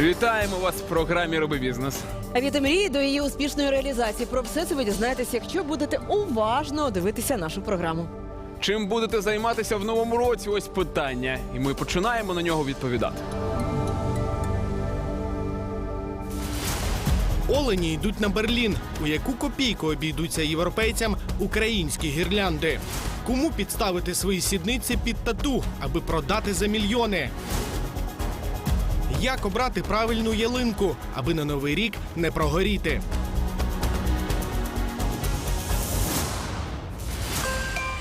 Вітаємо вас в програмі Роби бізнес. А від мрії до її успішної реалізації про все це ви дізнаєтесь, якщо будете уважно дивитися нашу програму. Чим будете займатися в новому році? Ось питання. І ми починаємо на нього відповідати. Олені йдуть на Берлін. У яку копійку обійдуться європейцям українські гірлянди? Кому підставити свої сідниці під тату, аби продати за мільйони? Як обрати правильну ялинку, аби на новий рік не прогоріти?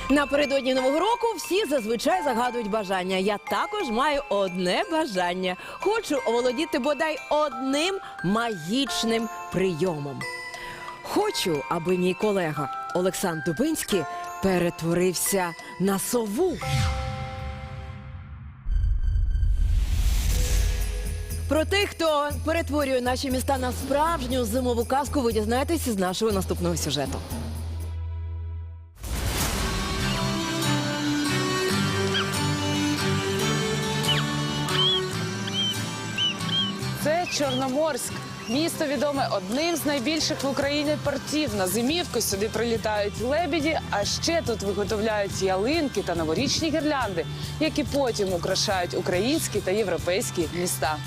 Напередодні нового року всі зазвичай загадують бажання. Я також маю одне бажання. Хочу оволодіти бодай одним магічним прийомом. Хочу, аби мій колега Олександр Дубинський перетворився на сову. Про тих, хто перетворює наші міста на справжню зимову казку, ви дізнаєтесь з нашого наступного сюжету. Це Чорноморськ. Місто відоме одним з найбільших в Україні портів. На зимівку сюди прилітають лебіді, а ще тут виготовляють ялинки та новорічні гірлянди, які потім украшають українські та європейські міста.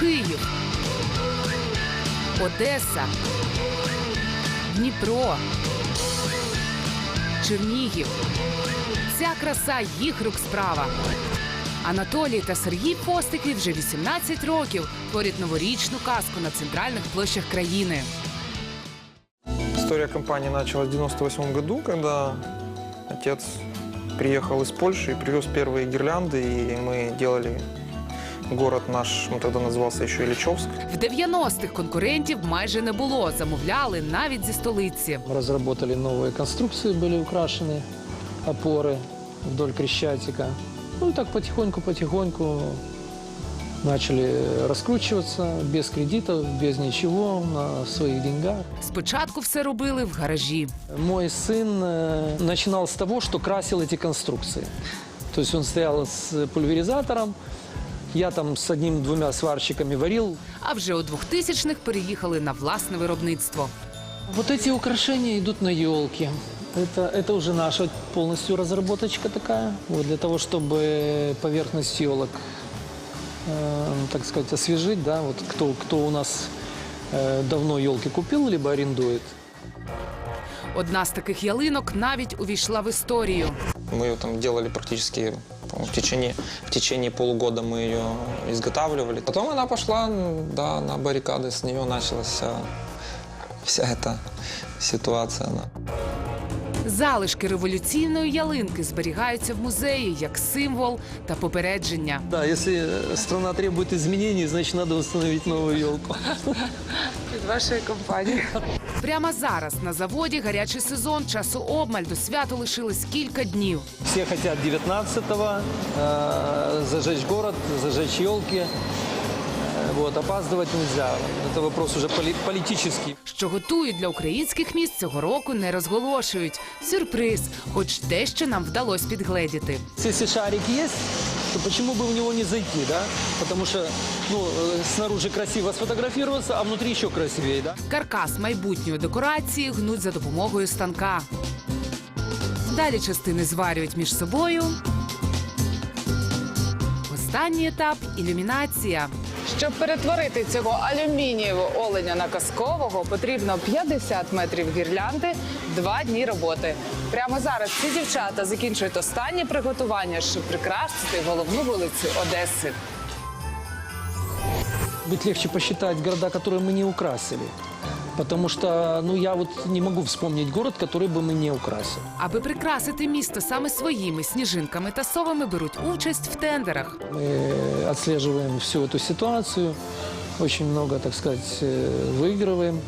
Київ, Одеса, Дніпро, Чернігів. Ця краса їх рук справа. Анатолій та Сергій Постики вже 18 років творять новорічну казку на центральних площах країни. История компании началась в 98 году, когда отец приехал из Польши и привез первые гирлянды, и мы делали город наш, он тогда назывался еще Ильичевск. В 90-х конкурентів майже не було. Замовляли навіть зі столиці. Разработали новые конструкции, были украшены опоры вдоль Крещатика. Ну и так потихоньку-потихоньку начали раскручиваться без кредитов, без ничего, на своих деньгах. Спочатку все робили в гаражі. Мой сын э, начинал с того, что красил эти конструкции. То есть он стоял с пульверизатором, я там с одним-двумя сварщиками варил. А вже у 2000-х переїхали на власне виробництво. Вот эти украшения идут на елки. Это, это уже наша полностью разработочка такая. Вот для того, чтобы поверхность елок, э, так сказать, освежить, да, вот кто, кто у нас э, давно елки купил, либо арендует. Одна з таких ялинок навіть увійшла в історію. Мы ее там делали практически по-моему, в течение, в течение полугода мы ее изготавливали. Потом она пошла м, да, на баррикады, с нее началась вся, вся эта ситуация. она. Залишки революційної ялинки зберігаються в музеї як символ та попередження. Да, если э, страна требует изменений, значит, надо установить новую елку. Від вашої компанії. Прямо зараз на заводі гарячий сезон, часу обмаль до святу лишилось кілька днів. Все хотят 19-го э, зажечь город, зажечь елки. Э, Вот, опаздывать нельзя. Это вопрос уже поли- политический. Що готують для українських міст цього року, не розголошують. Сюрприз, хоч дещо нам вдалося підгледіти. Если шарик есть, то почему бы в него не зайти, да? Потому что, ну, э, снаружи красиво сфотографироваться, а внутри еще красивее, да? Каркас майбутньої декорації гнуть за допомогою станка. Далі частини зварюють між собою. Останній етап ілюмінація. Щоб перетворити цього алюмінієвого оленя на казкового, потрібно 50 метрів гірлянди, два дні роботи. Прямо зараз ці дівчата закінчують останні приготування, щоб прикрасити головну вулицю Одеси. Быть легче посчитать города, которые мы не украсили. Потому что, ну, я вот не могу вспомнить город, который бы мы не украсили. Аби прикрасити місто саме своїми сніжинками та совами беруть участь в тендерах. Мы отслеживаем всю эту ситуацию, очень много, так сказать, э, выигрываем.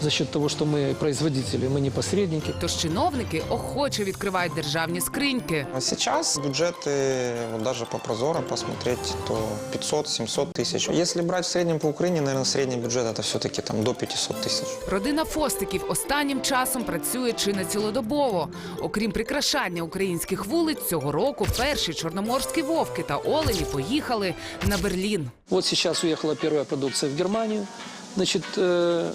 за счет того, что мы производители, мы не посредники. Тож чиновники охоче відкривають державні скриньки. А сейчас бюджеты, вот даже по Прозоро посмотреть, то 500-700 тысяч. Если брать в среднем по Украине, наверное, средний бюджет это все-таки там до 500 тысяч. Родина Фостиків останнім часом працює чи не цілодобово. Окрім прикрашання українських вулиць, цього року перші чорноморські вовки та олені поїхали на Берлін. Вот сейчас уехала первая продукция в Германию. Значит, э,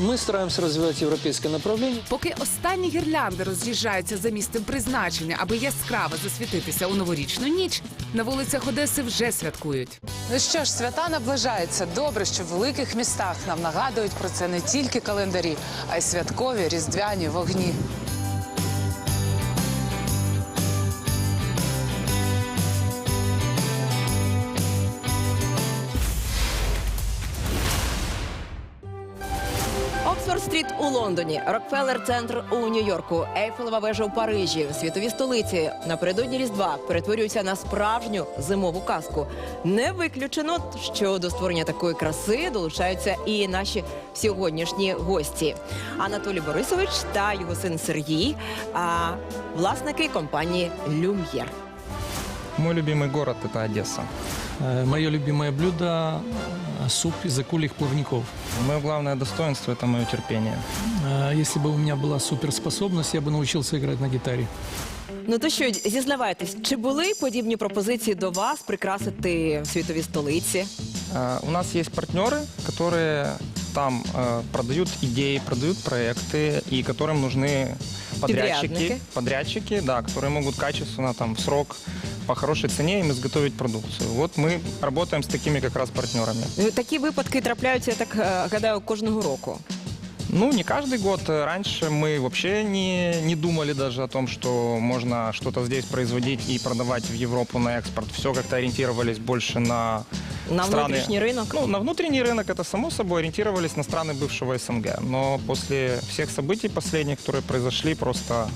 мы стараемся развивать европейское направление. Поки останні гірлянди роз'їжджаються за місцем призначення, аби яскраво засвітитися у новорічну ніч, на вулицях Одеси вже святкують. Ну що ж, свята наближаються. Добре, що в великих містах нам нагадують про це не тільки календарі, а й святкові різдвяні вогні. Оксфорд-стріт у Лондоні, Рокфеллер-центр у Нью-Йорку, Ейфелева вежа у Парижі, світові столиці напередодні Різдва перетворюються на справжню зимову казку. Не виключено, що до створення такої краси долучаються і наші сьогоднішні гості Анатолій Борисович та його син Сергій, а власники компанії Люм'єр. Мой любимый город это Одесса. Э, Мое любимое блюдо э, – суп из акульих плавников. Мое главное достоинство это мое терпение. Э, Если бы у меня была суперспособность, я бы научился играть на гитаре. Ну то що, зізнавайтесь, чи були подібні пропозиції до вас прикрасити світові столиці? Э, У нас есть партнеры, которые там э, продают идеи, продают проекты, и которым нужны подрядчики, Подрядники. подрядчики, да, которые могут качественно там в срок по хорошей цене им изготовить продукцию. Вот мы работаем с такими как раз партнерами. Ну, Такі випадки трапляються, я так е, гадаю, кожного року. Ну, не каждый год. Раньше мы вообще не, не думали даже о том, что можно что-то здесь производить и продавать в Европу на экспорт. Все как-то ориентировались больше на На страны... внутрішній ринок. Ну, на внутренний рынок это само собой ориентировались на страны бывшего СНГ. Но после всех событий последних, которые произошли, просто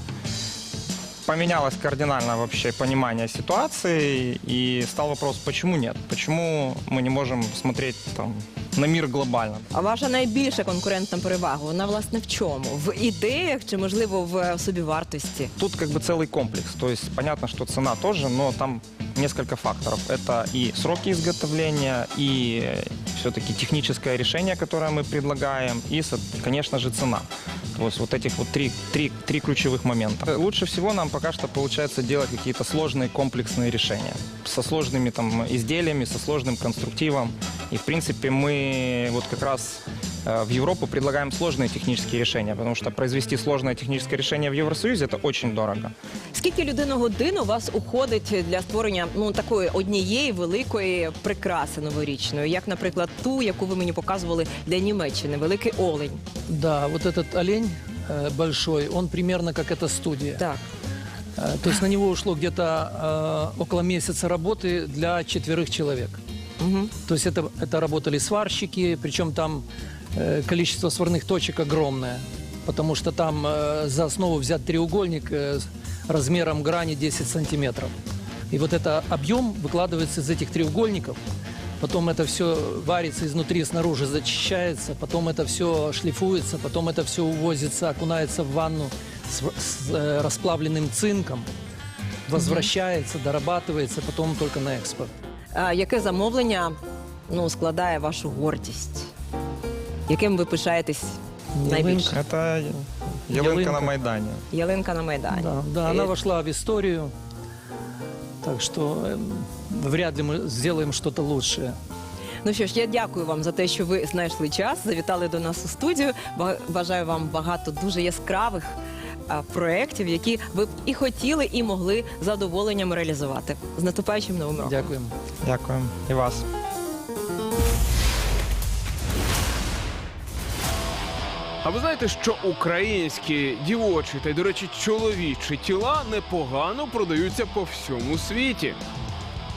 поменялось кардинально вообще понимание ситуации и стал вопрос, почему нет? Почему мы не можем смотреть там, на мир глобально? А ваша найбільша конкурентна перевага, вона власне в чому? В ідеях чи можливо в собівартості? Тут как бы целый комплекс. То есть понятно, что цена тоже, но там несколько факторов. Это и сроки изготовления, и все-таки техническое решение, которое мы предлагаем, и, со- конечно же, цена. Есть вот этих вот три, три, три ключевых момента. Лучше всего нам пока что получается делать какие-то сложные комплексные решения со сложными там изделиями, со сложным конструктивом. И, в принципе, мы вот как раз э, в Европу предлагаем сложные технические решения, потому что произвести сложное техническое решение в Евросоюзе это очень дорого. Скільки людину-годин у вас уходить для створення ну такої однієї великої прикраси новорічної, як, наприклад, ту, яку ви мені показували для Німеччини, великий олень? Да, вот этот олень э, большой, он примерно как эта студия. Так. Э, То есть на него ушло где-то э, около месяца работы для четверых человек. Угу. То есть это, это работали сварщики, причем там э, количество сварных точек огромное, потому что там э, за основу взят треугольник э, размером грани 10 сантиметров. И вот это объем выкладывается из этих треугольников, потом это все варится изнутри, снаружи зачищается, потом это все шлифуется, потом это все увозится, окунается в ванну с, с, э, расплавленным цинком, возвращается, дорабатывается, потом только на экспорт. А яке замовлення ну, складає вашу гордість? Яким ви пишаєтесь найбільше? Это ялинка, Ялинка. на Майдане. Ялинка на Майдані. Да, да, Э, она вошла в историю. Так что эм, вряд ли мы сделаем что-то лучшее. Ну що ж, я дякую вам за те, що ви знайшли час, завітали до нас у студію. Ба- Бажаю вам багато дуже яскравих а, проєктів, які ви б і хотіли, і могли з задоволенням реалізувати. З наступаючим новим роком. Дякуємо. Дякую. И вас. А ви знаєте, що українські дівочі та й, до речі, чоловічі тіла непогано продаються по всьому світі.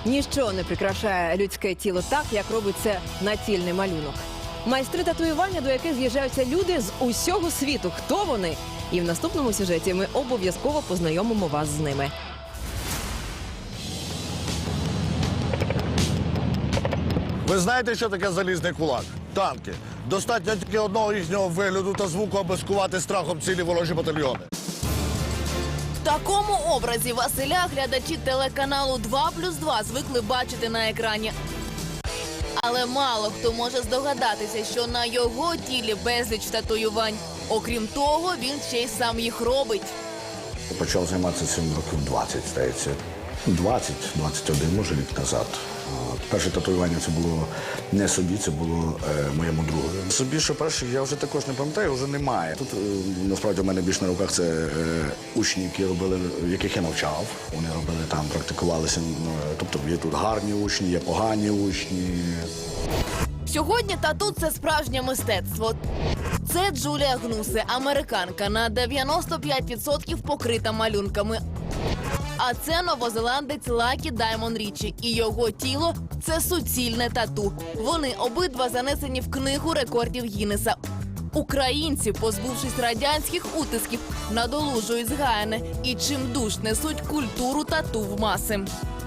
Ніщо не прикрашає людське тіло так, як робить це націльний малюнок. Майстри татуювання, до яких з'їжджаються люди з усього світу. Хто вони? І в наступному сюжеті ми обов'язково познайомимо вас з ними. Ви знаєте, що таке залізний кулак? Танки. Достатньо тільки одного їхнього вигляду та звуку, аби скувати страхом цілі ворожі батальйони. В такому образі Василя глядачі телеканалу 2 плюс 2 звикли бачити на екрані. Але мало хто може здогадатися, що на його тілі безліч татуювань. Окрім того, він ще й сам їх робить. Почав займатися цим років 20, здається. 20, 21, може рік назад. Перше татуювання це було не собі, це було е, моєму другу. Собі, що перше, я вже також не пам'ятаю, вже немає. Тут е, насправді у мене більш на руках це е, учні, які робили, яких я навчав. Вони робили там, практикувалися. Ну, е, тобто є тут гарні учні, є погані учні. Сьогодні тату це справжнє мистецтво. Це Джулія Гнусе, американка на 95% покрита малюнками. А це новозеландець Лакі Даймон Річі. І його тіло це суцільне тату. Вони обидва занесені в книгу рекордів Гіннеса. Українці, позбувшись радянських утисків, надолужують згаяне і чим душ несуть культуру тату в маси.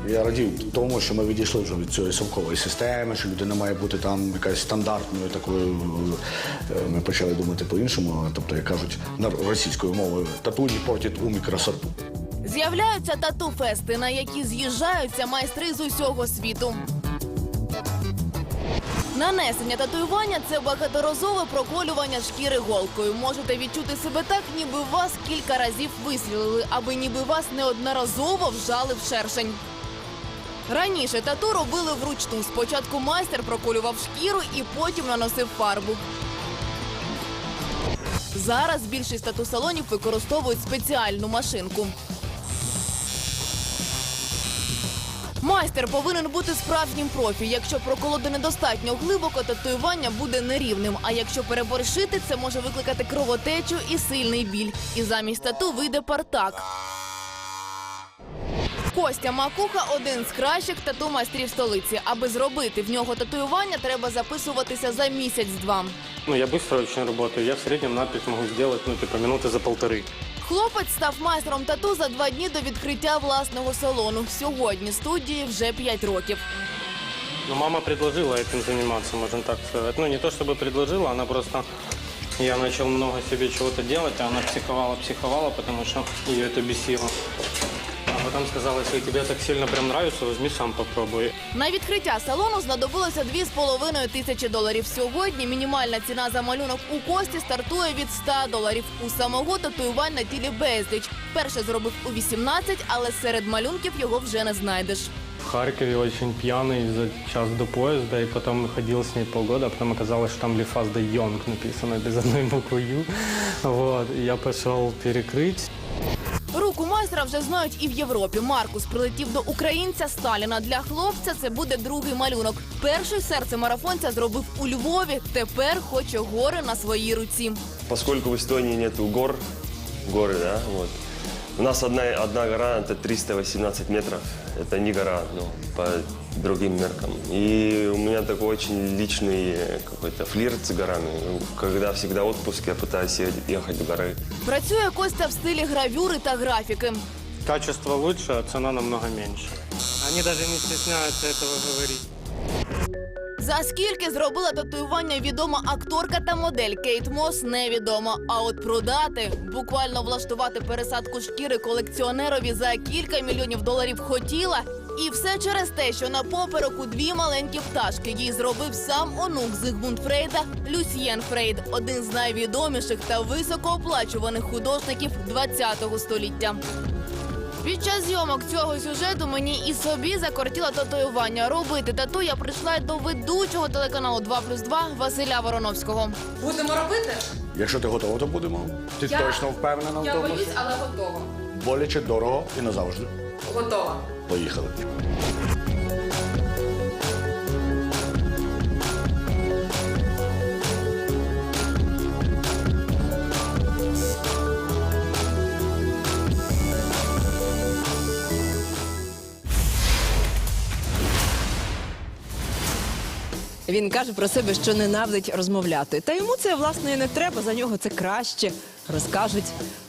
Я радів тому, що ми відійшли вже від цієї совкової системи, що людина має бути там якась стандартною такою. е, Ми почали думати по-іншому. Тобто, як кажуть, російською мовою тату не портить ум і красоту. З'являються тату-фести, на які з'їжджаються майстри з усього світу. Нанесення татуювання це багаторазове проколювання шкіри голкою. Можете відчути себе так, ніби вас кілька разів вистрілили, аби ніби вас неодноразово вжали в шершень. Раніше тату робили вручну. Спочатку майстер проколював шкіру і потім наносив фарбу. Зараз більшість тату-салонів використовують спеціальну машинку. Майстер повинен бути справжнім профі. Якщо проколоти недостатньо глибоко, татуювання буде нерівним. А якщо переборщити, це може викликати кровотечу і сильний біль. І замість тату вийде партак. Костя Макуха один з кращих тату майстрів столиці. Аби зробити в нього татуювання, треба записуватися за місяць-два. Ну, я быстро очень работаю. Я в среднем надпись могу сделать, ну, типа, минуты за полторы. Хлопець став майстром тату за два дні до відкриття власного салону. Сьогодні студії вже п'ять років. Но мама предложила этим заниматься, можно так сказать. Ну, не то чтобы предложила, она просто... Я начал много себе чего-то делать, а она психовала, психовала, потому что ее это бесило. А потом сказала, если тебе так сильно прям нравится, возьми сам попробуй. На відкриття салону знадобилося 2,5 тисячі доларів. Сьогодні мінімальна ціна за малюнок у кості стартує від 100 доларів. У самого татуювань на тілі безліч. Перше зробив у 18, але серед малюнків його вже не знайдеш. В Харькове очень пьяный за час до поезда, и потом ходил с ней полгода, а потом оказалось, что там Лифас де Йонг написано без одной буквы Ю. Вот, и я пошел перекрыть. Руку майстра вже знають і в Європі. Маркус прилетів до українця Сталіна. Для хлопця це буде другий малюнок. Перший серце марафонця зробив у Львові. Тепер хоче гори на своїй руці. Поскольку в Эстонии нету гор, горы, да, вот. У нас одна, одна гора, это 318 метров. Это не гора, ну, по другим меркам. И у меня такой очень личный э, какой-то флирт с горами. Когда всегда отпуск, я пытаюсь е- ехать в горы. Працює Костя в стилі гравюри та графіки. Качество лучше, а цена намного меньше. Они даже не стесняются этого говорить. За скільки зробила татуювання відома акторка та модель Кейт Мос невідомо. А от продати, буквально влаштувати пересадку шкіри колекціонерові за кілька мільйонів доларів хотіла. і все через те, що на попереку дві маленькі пташки їй зробив сам онук Зигмунд Фрейда Люсьєн Фрейд, один з найвідоміших та високооплачуваних художників ХХ століття. Під час зйомок цього сюжету мені і собі закортіло татуювання. Робити тату я прийшла до ведучого телеканалу 2 плюс 2 Василя Вороновського. Будемо робити? Якщо ти готова, то будемо. Ти Я- точно впевнена в тому? що але готова. Боляче, дорого і назавжди. Готова. Поїхали. Він каже про себе, що ненавидить розмовляти. Та йому це власне і не треба. За нього це краще розкажуть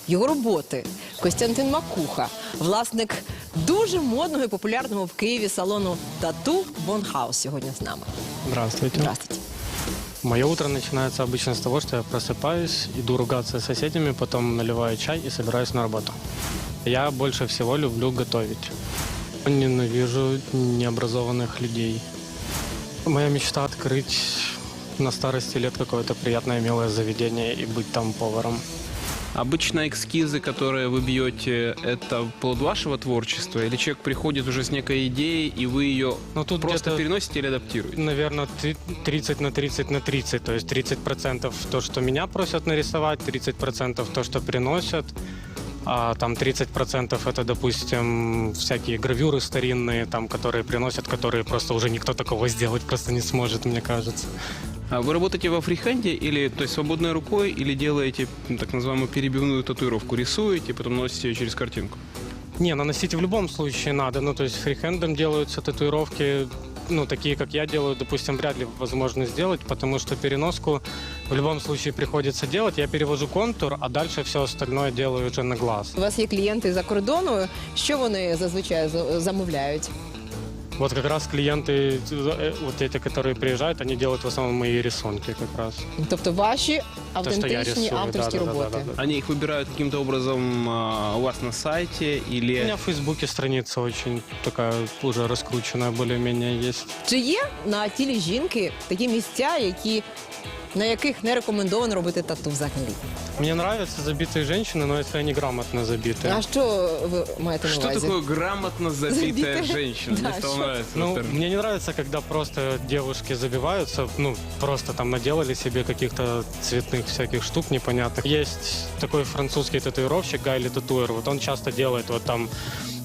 його роботи. Костянтин Макуха, власник дуже модного і популярного в Києві салону тату Бонхаус сьогодні з нами. Здравствуйте. Здравствуйте. Мое утро начинается обычно с того, что я просыпаюсь, иду ругаться с соседями, потом наливаю чай и собираюсь на работу. Я больше всего люблю готовить. Ненавижу необразованных людей. Моя мечта открыть на старости лет какое-то приятное милое заведение и быть там поваром. Обычно эскизы, которые вы бьете, это плод вашего творчества? Или человек приходит уже с некой идеей, и вы ее Ну, тут просто переносите или адаптируете? Наверное, 30 на 30 на 30. То есть 30% то, что меня просят нарисовать, 30% то, что приносят. А там 30% это, допустим, всякие гравюры старинные, там, которые приносят, которые просто уже никто такого сделать просто не сможет, мне кажется. А вы работаете во фрихенде или, то есть, свободной рукой, или делаете м, так называемую перебивную татуировку? Рисуете, потом носите ее через картинку? Не, наносить в любом случае надо. Ну, то есть фрихендом делаются татуировки, ну, такие, как я делаю, допустим, вряд ли возможно сделать, потому что переноску в любом случае приходится делать. Я перевожу контур, а дальше все остальное делаю уже на глаз. У вас є клієнти за кордону. Що вони зазвичай за- замовляють? Вот как раз клиенты, э, вот эти, которые приезжают, они делают в основном мои рисунки как раз. Тобто ваші То, что я автентичні рисую, авторські да-да-да-да-да. роботи. Они их выбирают каким-то образом а, у вас на сайте У или... меня в Фейсбуке страница очень такая уже раскрученная, более-менее есть. Чи є на тілі жінки такі місця, які на яких не рекомендовано робити тату взагалі? Мне нравятся забитые женщины, но если они грамотно забиты. А що ви маєте на Что увазі? такое грамотно забитая Забитая? женщина? Да, Мне стало что? нравиться. Ну, этот термин. мне не нравится, когда просто девушки забиваются, ну, просто там наделали себе каких-то цветных всяких штук непонятных. Есть такой французский татуировщик Гайли Татуэр, вот он часто делает вот там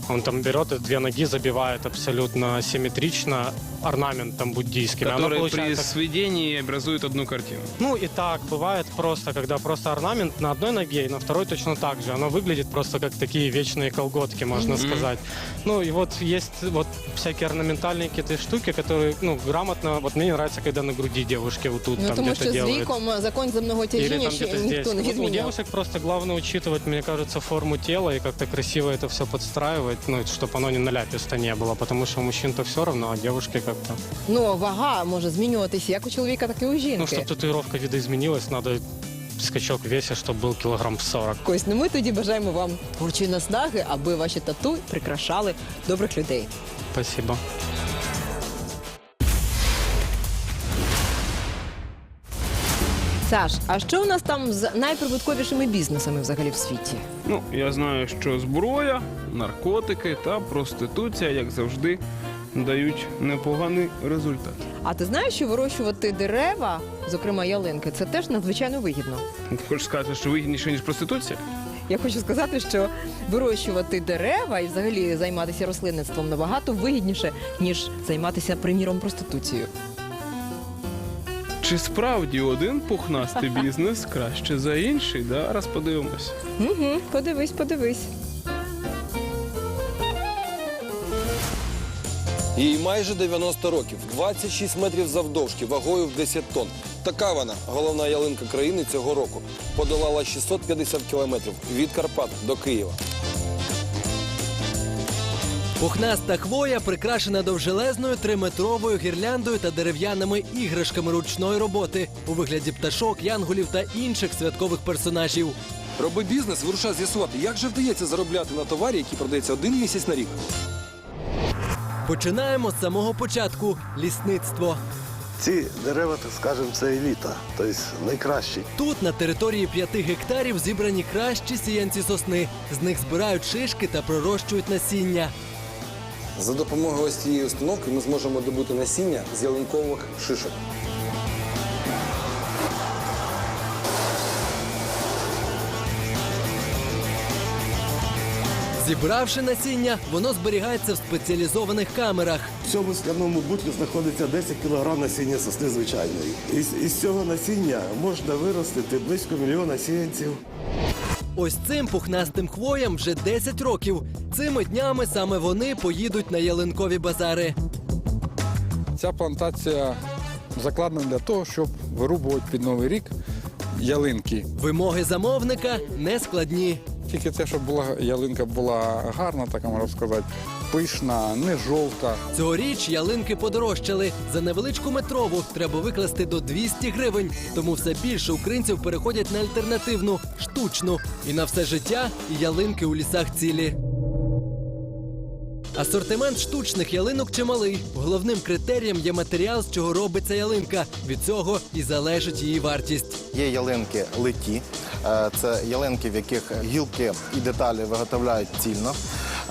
он там берет и две ноги, забивает абсолютно симметрично орнаментом буддийским. И оно Который при получается сведении образует одну картину. Ну и так бывает просто, когда просто орнамент на одной ноге и на второй точно так же. Оно выглядит просто как такие вечные колготки, можно Мгм. сказать. Ну и вот есть вот всякие орнаментальные какие-то штуки, которые, ну, грамотно, вот мне не нравится, когда на груди девушки вот тут Ну там тому где-то що з делают. віком закон земного Или тяжіння там ще где-то здесь. ніхто не Вот у відміняв. девушек просто главное учитывать, мне кажется, форму тела и как-то красиво это все подстраивать, ну, чтобы оно не наляписто не было, потому что у мужчин-то все равно, а девушки как-то... Ну вага може змінюватися як у чоловіка, так і у Ну, жінки. чтобы татуировка видоизменилась, надо скачок в весе, чтобы был килограмм 40. Ось ну ми тоді бажаємо вам творчої наснаги, аби ваші тату прикрашали добрих людей. Спасибо. Саш, а що у нас там з найприбутковішими бізнесами взагалі в світі? Ну, я знаю, що зброя, наркотики та проституція, як завжди, дають непоганий результат. А ти знаєш, що вирощувати дерева, зокрема ялинки, це теж надзвичайно вигідно. Хочеш сказати, що вигідніше, ніж проституція? Я хочу сказати, що вирощувати дерева і взагалі займатися рослинництвом набагато вигідніше, ніж займатися, приміром, проституцією. Чи справді один пухнастий бізнес краще за інший? Да? Зараз подивимось. Угу, подивись, подивись. Їй майже 90 років, 26 метрів завдовжки, вагою в 10 тонн. Така вона, головна ялинка країни цього року. Подолала 650 кілометрів від Карпат до Києва. Пухнаста хвоя прикрашена довжелезною триметровою гірляндою та дерев'яними іграшками ручної роботи у вигляді пташок, янголів та інших святкових персонажів. Роби бізнес, вирушай з'ясувати, як же вдається заробляти на товарі, який продається один місяць на рік. Починаємо з самого початку лісництво. Ці дерева, так скажемо, це еліта, тобто найкращі. Тут на території 5 гектарів зібрані кращі сіянці сосни. З них збирають шишки та пророщують насіння. За допомогою ось цієї установки ми зможемо добути насіння з ялинкових шишок. Зібравши насіння, воно зберігається в спеціалізованих камерах. В цьому скляному бутлю знаходиться 10 кг насіння сосни звичайної. Із, із цього насіння можна виростити близько мільйона сіянців. Ось цим пухнастим хвоям вже 10 років. Цими днями саме вони поїдуть на ялинкові базари. Ця плантація закладена для того, щоб вирубувати під новий рік ялинки. Вимоги замовника не складні. Тільки те, щоб була ялинка була гарна, так можна сказати, пишна, не жовта. Цьогоріч ялинки подорожчали. За невеличку метрову треба викласти до 200 гривень. Тому все більше українців переходять на альтернативну штучну. І на все життя ялинки у лісах цілі. Асортимент штучних ялинок чималий. Головним критерієм є матеріал, з чого робиться ялинка. Від цього і залежить її вартість. Є ялинки литі, Е, це ялинки, в яких гілки і деталі виготовляють цільно.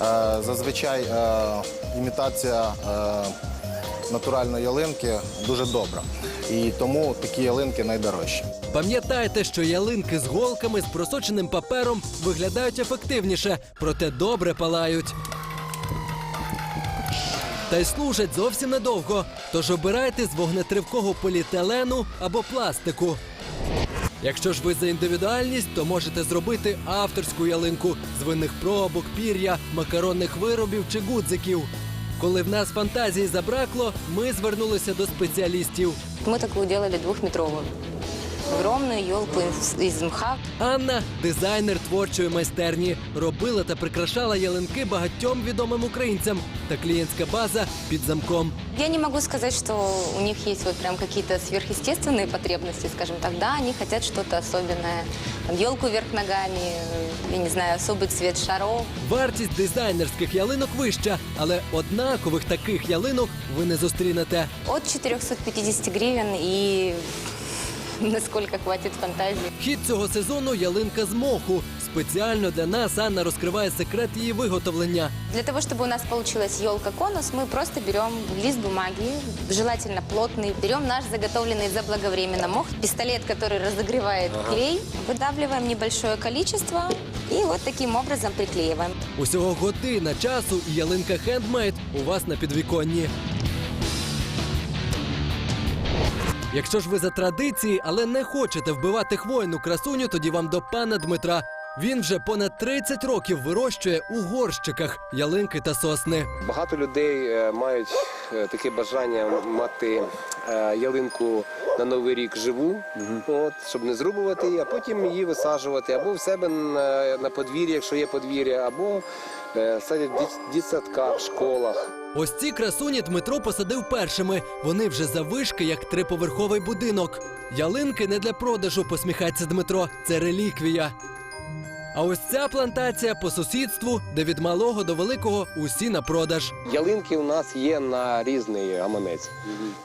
Е, Зазвичай е, імітація е, натуральної ялинки дуже добра. І тому такі ялинки найдорожчі. Пам'ятайте, що ялинки з голками з просоченим папером виглядають ефективніше, проте добре палають. Та й служать зовсім недовго. Тож обирайте з вогнетривкого поліетилену або пластику. Якщо ж ви за індивідуальність, то можете зробити авторську ялинку з винних пробок, пір'я, макаронних виробів чи гудзиків. Коли в нас фантазії забракло, ми звернулися до спеціалістів. Ми таку робили двухметровую Огромную елку из, из мха. Анна дизайнер творчої майстерні, робила та прикрашала ялинки багатьом відомим українцям. Та клієнтська база під замком. Я не могу сказать, что у них есть вот прям какие-то сверхъестественные потребности, скажем так. Да, они хотят что-то особенное. Там, елку вверх ногами, э, я не знаю, особый цвет шаров. Вартість дизайнерських ялинок вища, але однакових таких ялинок ви не зустрінете. От 450 гривен и насколько хватит фантазии. Хід цього сезону ялинка з моху. Спеціально для нас Анна розкриває секрет її виготовлення. Для того, чтобы у нас получилась елка-конус, мы просто берем лист бумаги, желательно плотный, берем наш заготовленный заблаговременно мох, пистолет, который разогревает клей, выдавливаем небольшое количество и вот таким образом приклеиваем. Усього година часу і ялинка хендмейд у вас на підвіконні. Якщо ж ви за традиції, але не хочете вбивати хвойну красуню, тоді вам до пана Дмитра. Він вже понад 30 років вирощує у горщиках ялинки та сосни. Багато людей е, мають е, таке бажання мати е, ялинку на новий рік живу, от, щоб не зрубувати її, а потім її висаджувати або в себе на, на подвір'ї, якщо є подвір'я, або садять в дитсадках, школах. Ось ці красуні Дмитро посадив першими. Вони вже завишки, як триповерховий будинок. Ялинки не для продажу, посміхається Дмитро. Це реліквія. А ось ця плантація по сусідству, де від малого до великого усі на продаж. Ялинки у нас є на різний гаманець.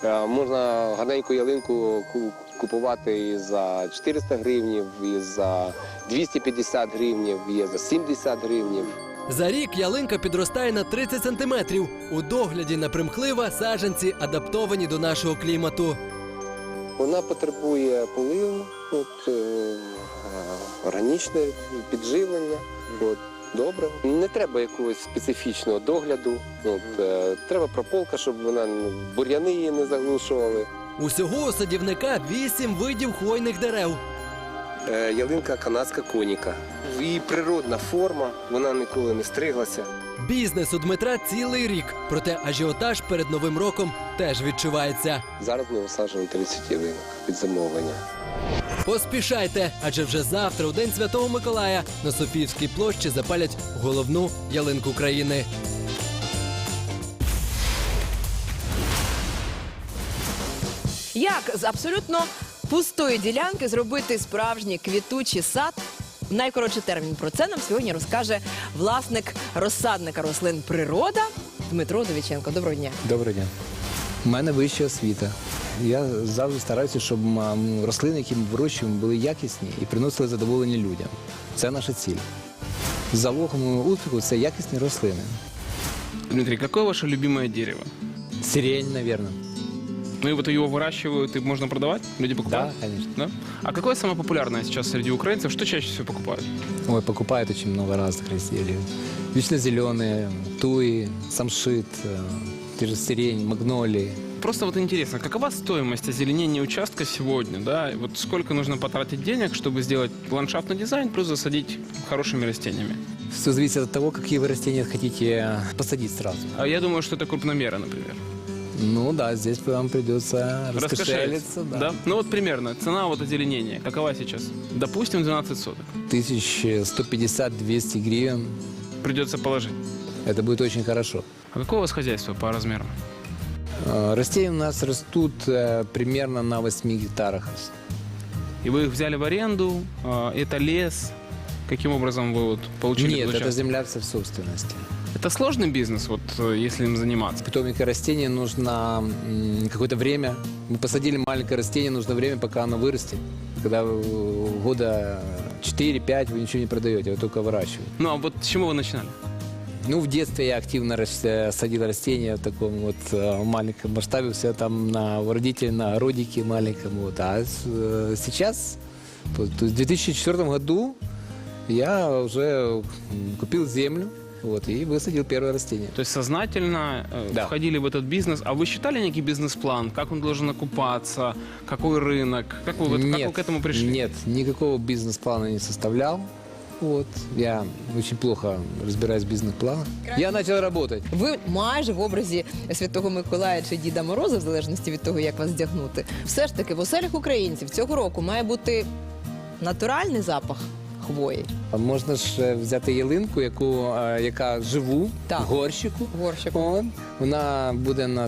Е, Можна гарненьку ялинку ку- купувати і за 400 гривнів, і за 250 гривнів, і за 70 гривнів. За рік ялинка підростає на 30 сантиметрів. У догляді напримхлива саджанці адаптовані до нашого клімату. Вона потребує поливу, от, е, органічне підживлення. От, добре. Не треба якогось специфічного догляду. От, е, треба прополка, щоб вона ну, бур'яни її не заглушували. Усього у садівника вісім видів хвойних дерев. Е, ялинка канадська коніка. Її природна форма, вона ніколи не стриглася. Бізнес у Дмитра цілий рік. Проте ажіотаж перед новим роком теж відчувається. Зараз ми висаджуємо 30 ялинок під замовлення. Поспішайте, адже вже завтра, у день Святого Миколая, на Софіївській площі запалять головну ялинку країни. Як з абсолютно пустої ділянки зробити справжній квітучий сад? В найкоротший термін про це нам сьогодні розкаже власник розсадника рослин природа Дмитро Довіченко. Доброго дня. Доброго дня. У мене вища освіта. Я завжди стараюся, щоб рослини, які ми вирощуємо, були якісні і приносили задоволення людям. Це наша ціль. Залогом мого успіху це якісні рослини. Дмитрий, какое ваше любимое дерево? Сирень, наверное. Ну и вот его выращивают и можно продавать? Люди покупают? Да, конечно. Да? А какое самое популярное сейчас среди украинцев? Что чаще всего покупают? Ой, покупают очень много разных растений. Вечно зеленые, туи, самшит, э, те же сирень, магнолии. Просто вот интересно, какова стоимость озеленения участка сегодня, да? И Вот сколько нужно потратить денег, чтобы сделать ландшафтный дизайн, плюс засадить хорошими растениями? Все зависит от того, какие вы растения хотите посадить сразу. А я думаю, что это крупномеры, например. Ну да, здесь вам придется раскошелиться. да. Ну вот примерно, цена вот озеленения, какова сейчас? Допустим, 12 соток. 1150-200 гривен. Придется положить. Это будет очень хорошо. А какое у вас хозяйство по размерам? Э, Растения у нас растут э, примерно на 8 гектарах. И вы их взяли в аренду? э, Это лес? Каким образом вы вот получили Нет, это земля в собственности. Это сложный бизнес, вот э, если им заниматься? Питомника растения нужно м, какое-то время. Мы посадили маленькое растение, нужно время, пока оно вырастет. Когда э, года 4-5 вы ничего не продаете, вы только выращиваете. Ну, а вот с чего вы начинали? Ну, в детстве я активно рас- э, садил растения в таком вот э, маленьком масштабе, все там на у родителей, на огородике маленьком. Вот. А с- э, сейчас, то- то есть в 2004 году, я уже м, купил землю вот, и высадил первое растение. То есть сознательно э, входили в этот бизнес. А вы считали некий бизнес-план? Как он должен окупаться? Какой рынок? Как вы, вот, как Нет, вы к этому пришли? Нет, никакого бизнес-плана не составлял. Вот. Я очень плохо разбираюсь в бизнес-планах. Я начал работать. Ви майже в образі Святого Миколая чи Діда Мороза, в залежності від того, як вас вдягнути. Все ж таки, в оселях українців цього року має бути натуральний запах хвої. Можна ж е, взяти ялинку, яку, е, яка живу в горщику. От. Вона буде на,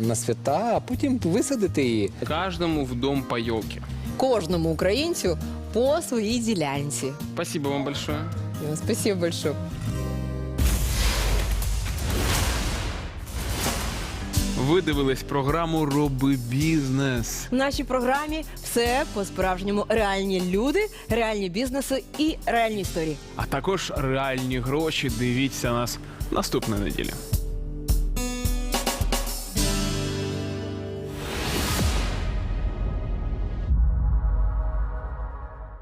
на свята, а потім висадити її. Кожному в дом пайоки. Кожному українцю по своїй ділянці. Спасибо вам большое. Спасибо большое. Ви дивились програму Роби бізнес. В нашій програмі все по-справжньому реальні люди, реальні бізнеси і реальні історії. А також реальні гроші. Дивіться нас наступної неділі.